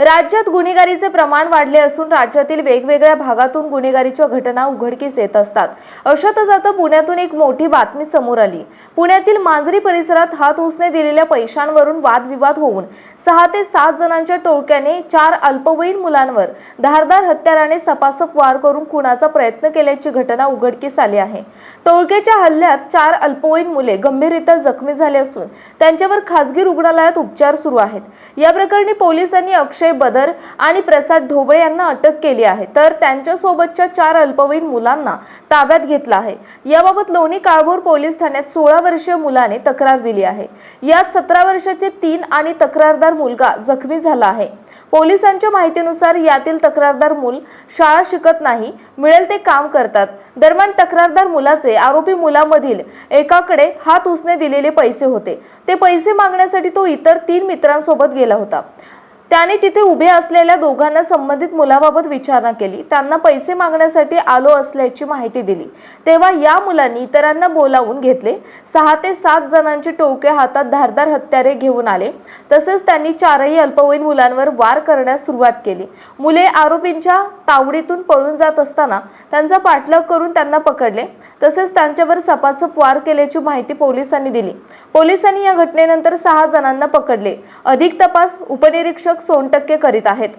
राज्यात गुन्हेगारीचे प्रमाण वाढले असून राज्यातील वेगवेगळ्या भागातून गुन्हेगारीच्या घटना उघडकीस येत असतात. अशातच आता पुण्यातून एक मोठी बातमी समोर आली. पुण्यातील मांजरी परिसरात हात उसने दिलेल्या पैशांवरून वादविवाद होऊन सहा ते सात जणांच्या टोळक्याने चार अल्पवयीन मुलांवर धारदार हत्याराने सपासप वार करून खुनाचा प्रयत्न केल्याची घटना उघडकीस आली आहे. टोळक्याच्या हल्ल्यात चार अल्पवयीन मुले गंभीररित्या जखमी झाले असून त्यांच्यावर खासगी रुग्णालयात उपचार सुरू आहेत. या प्रकरणी पोलिसांनी अक्षय बदर आणि प्रसाद ढोबळे यांना अटक केली आहे. तर त्यांच्यासोबतच्या चार अल्पवयीन मुलांना ताब्यात घेतलं आहे. याबाबत लोणी काळभोर पोलीस ठाण्यात सोळा वर्षीय मुलाने तक्रार दिली आहे. यात सतरा वर्षाचे तीन आणि तक्रारदार मुलगा जखमी झाला आहे. पोलिसांच्या माहितीनुसार यातील तक्रारदार मूल शाळा शिकत नाही मिळेल ते काम करतात. दरम्यान तक्रारदार मुलाचे आरोपी मुलामधील एकाकडे हात उसने दिलेले पैसे होते. ते पैसे मागण्यासाठी तो इतर तीन मित्रांसोबत गेला होता. त्याने तिथे उभे असलेल्या दोघांना संबंधित मुलाबाबत विचारणा केली. त्यांना पैसे मागण्यासाठी आलो असल्याची माहिती दिली. तेव्हा या मुलांनी इतरांना बोलावून घेतले. सहा ते सात जणांचे टोके हातात धारदार हत्यारे घेऊन आले. तसेच त्यांनी चारही अल्पवयीन मुलांवर वार करण्यास सुरुवात केली. मुले आरोपींच्या तावडीतून पळून जात असताना त्यांचा पाठलाग करून त्यांना पकडले. तसेच त्यांच्यावर सपासप वार केल्याची माहिती पोलिसांनी दिली. पोलिसांनी या घटनेनंतर सहा जणांना पकडले. अधिक तपास उपनिरीक्षक सोनटक्के करीत आहेत.